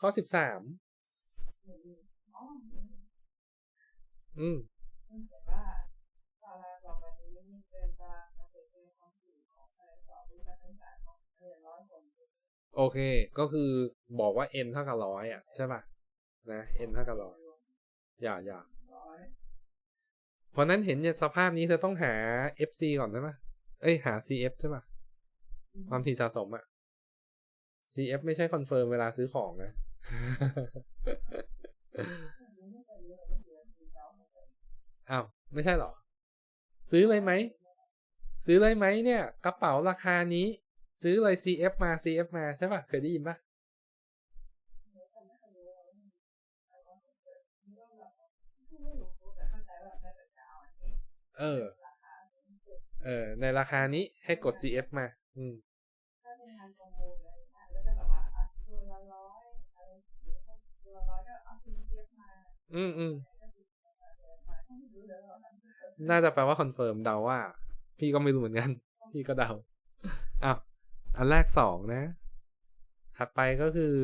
ข้อสิบสามอืมมันเขียนว่าตารางต่อไปนี้เป็นตารางการเก็บเงินของสื่อของคะแนนสอบวิชาเอยคนโอเค ก็คือบอกว่า n เท่ากับร้อยอะ ใช่ป่ะ นะ n เท่ากับร้อยอย่าอย่าเพราะนั้นเห็นเนี่ยสภาพนี้เธอต้องหา fc ก่อนใช่ป่ะ เอ้ย หา cf ใช่ป่ะ ความถี่สะสมอะ cf ไม่ใช่คอนเฟิร์มเวลาซื้อของนะ อ้าวไม่ใช่หรอ ซื้อเลยไหม ซื้อเลยไหมเนี่ย กระเป๋าราคานี้ ซื้อเลย cf มา cf มาใช่ป่ะ เคยได้ยินป่ะเออ เออ ในราคานี้ให้กด cf มา อืม อืมอืมน่าจะแปลว่าคอนเฟิร์มเดาว่า พี่ก็ไม่รู้เหมือนกัน พี่ก็เดาอ้าวอันแรกสองนะ ถัดไปก็คือ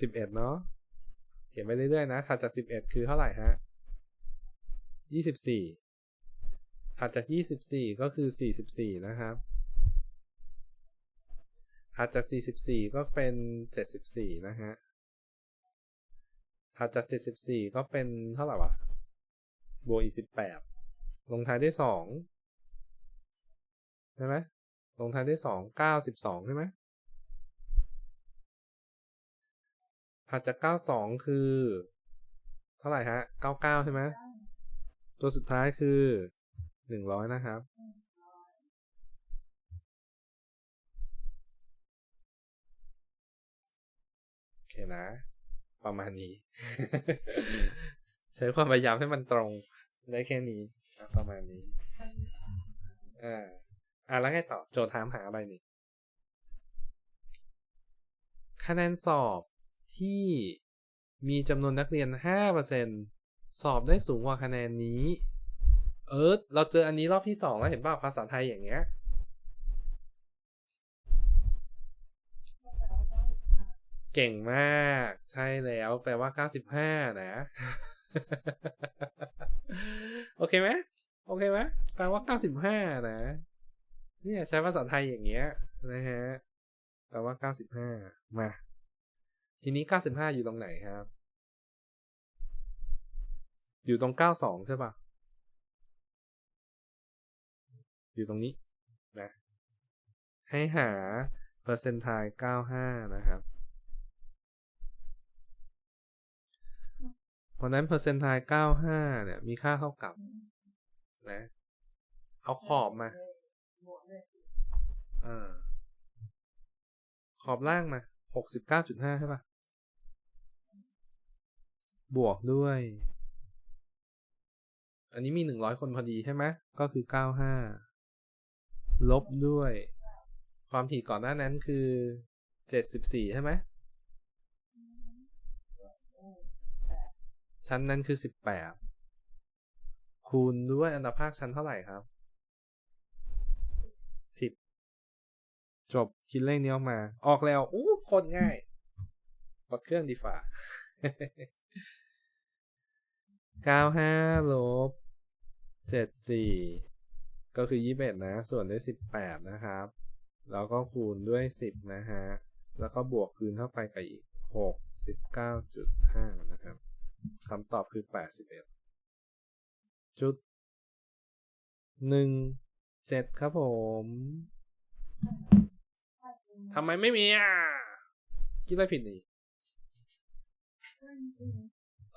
สิบเอ็ดเนาะเขียนไปเรื่อยๆนะถัดจากสิบเอ็ดคือเท่าไหร่ฮะยี่สิบสี่ถัดจากยี่สิบสี่ก็คือสี่สิบสี่นะครับถัดจากสี่สิบสี่ก็เป็นเจ็ดสิบสี่นะฮะ ถัดจากเจ็ดสิบสี่ก็เป็นเท่าไหร่วะบวกอีกสิบแปดลงท้ายด้วยสองใช่ไหมลงท้ายด้วยสองเก้าสิบสองใช่ไหมถัดจากเก้าสองคือ เท่าไหร่ฮะเก้าเก้าใช่ไหมตัวสุดท้ายคือหนึ่งร้อยนะครับโอเคนะ ประมาณนี้ ใช้ความพยายามให้มันตรงได้แค่นี้ประมาณนี้ อ่าอ่าแล้วไงต่อโจทย์ถามหาอะไรนี่คะแนนสอบที่มีจำนวนนักเรียน 5%สอบได้สูงกว่าคะแนนนี้ เออ เราเจออันนี้รอบที่สองแล้วเห็นป่าภาษาไทยอย่างเงี้ย เก่งมาก ใช่แล้วแปลว่า 95 นะ โอเคไหมโอเคไหมแปลว่า 95 นะเนี่ยใช้ภาษาไทยอย่างเงี้ยนะฮะแปลว่า 95 มา ทีนี้ 95 อยู่ตรงไหนครับ อยู่ตรง 92 ใช่ปะอยู่ตรงนี้นะ ให้หาเปอร์เซนต์ไทาย95 นะครับ เพ ราะนั้นเปอร์เซนต์ไทาย95 เนี่ย มีค่าเท่ากับ นะ เอาขอบมาบวกเลยอ่าขอบล่างมา 69.5 ใช่ปะบวกด้วย อันนี้มี 100 คนพอดีใช่ไหม ก็คือ 95 ลบด้วย ความถี่ก่อนหน้านั้นคือ 74 ใช่ไหม ชั้นนั้นคือ18คูณด้วยอันดับภาคชั้นเท่าไหร่ครับ10จบคิดเลขนี้ออกมา ออกแล้วอู้โคตรง่ายกดเครื่องดีฝ่า95ลบ74ก็คือ21นะ ส่วนด้วย18นะครับ แล้วก็คูณด้วย10นะฮะ แล้วก็บวกคืนเข้าไปกับอีก69.5นะครับ คำตอบคือ81จุด1 7ครับผมทำไมไม่มีอะ คิดอะไรผิดนี่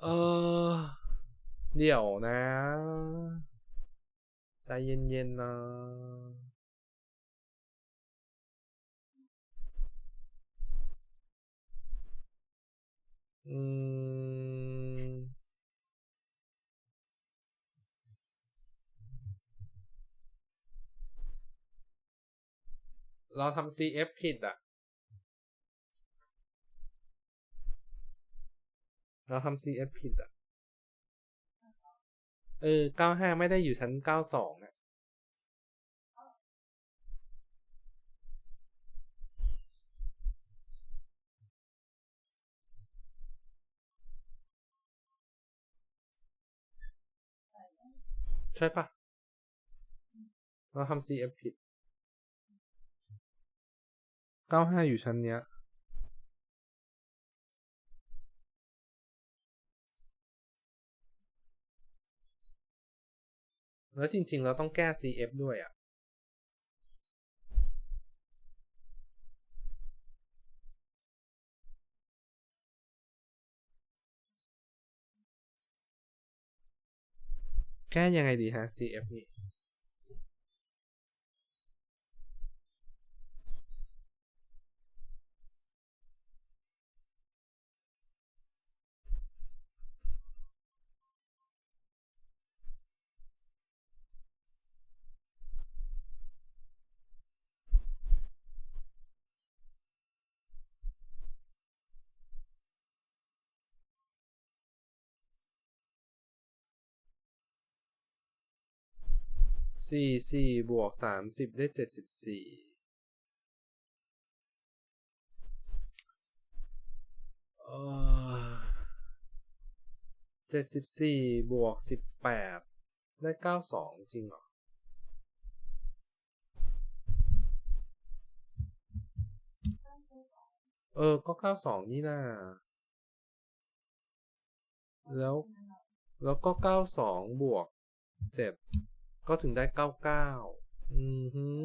เออ เดี๋ยวนะ ใจเย็นๆนะ เราทำ CF ผิดอะ เราทำ CF ผิดอะ เออ 95 ไม่ได้อยู่ชั้น 92นี่ยใช่ปะเราทำ CF ผิด 95อยู่ชั้นเนี้ย แล้วจริงๆ เราต้องแก้ CF ด้วยอะแก้ยังไงดีฮะ CF นี่ สี่สี่บวกสามสิบได้เจ็ดสิบสี่เจ็ดสิบสี่บวกสิบแปดได้เก้าสองจริงเหรอเออ ก็เก้าสองนี่นาแล้ว แล้วก็เก้าสองบวกเจ็ด ก็ถึงได้เก้าเก้าอือหือ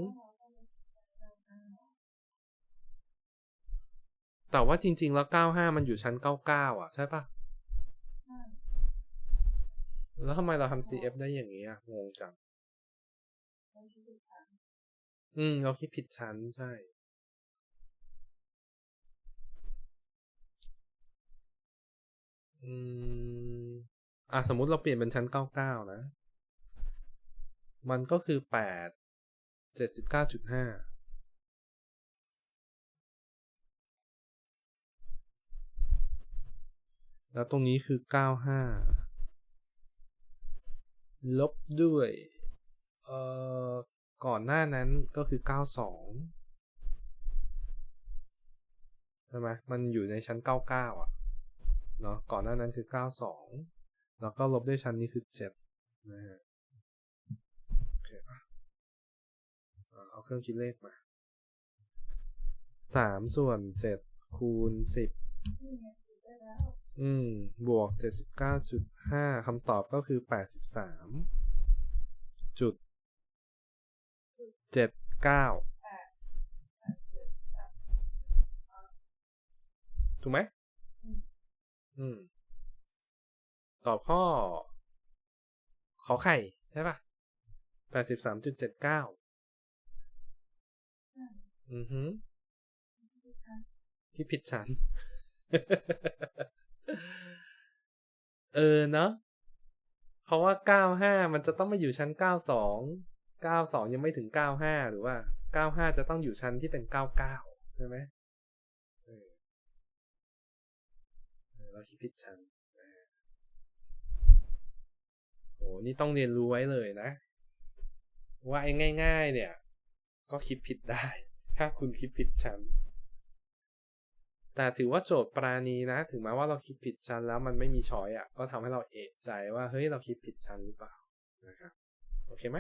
แต่ว่าจริง ๆ แล้วเก้าห้ามันอยู่ชั้นเก้าเก้าอะ ใช่ปะแล้วทำไมเราทำ CF ได้อย่างนี้อะ งงจัง อืม เราคิดผิดชั้นใช่อืม อะ สมมุติเราเปลี่ยนเป็นชั้นเก้าเก้านะ มันก็คือแปดเจ็ดสิบเก้าจุดห้าแล้วตรงนี้คือเก้าห้าลบด้วย เอ่อ ก่อนหน้านั้นก็คือเก้าสองใช่ไหมมันอยู่ในชั้นเก้าเก้าอะ เนาะก่อนหน้านั้นคือเก้าสองแล้วก็ลบด้วยชั้นนี้คือเจ็ดนะฮะ โอเคปะอะ เอาเครื่องคิดเลขมาสามส่วนเจ็ดคูณสิบอืม บวกเจ็ดสิบเก้าจุดห้าคำตอบก็คือแปดสิบสามจุดเจ็ดเก้าถูกไหมอืม ตอบข้อ ขอไข่ ใช่ปะแปดสิบสามจุดเจ็ดเก้า อือฮึที่ผิดชั้นเออเนาะเพราะว่าเก้าห้ามันจะต้องมาอยู่ชั้นเก้าสองเก้าสองยังไม่ถึงเก้าห้าหรือว่าเก้าห้าจะต้องอยู่ชั้นที่เป็นเก้าเก้าใช่ไหมเออเออเราคิดผิดชั้นนะฮะโหนี่ต้องเรียนรู้ไว้เลยนะ ว่าไอ้ง่าย ๆ เนี่ย ก็คิดผิดได้ ถ้าคุณคิดผิดชัน แต่ถือว่าโจทย์ปราณีนะ ถึงแม้ว่าเราคิดผิดชั้นแล้วมันไม่มีช้อยอะ ก็ทำให้เราเอะใจว่าเฮ้ยเราคิดผิดชั้นหรือเปล่านะครับโอเคไหม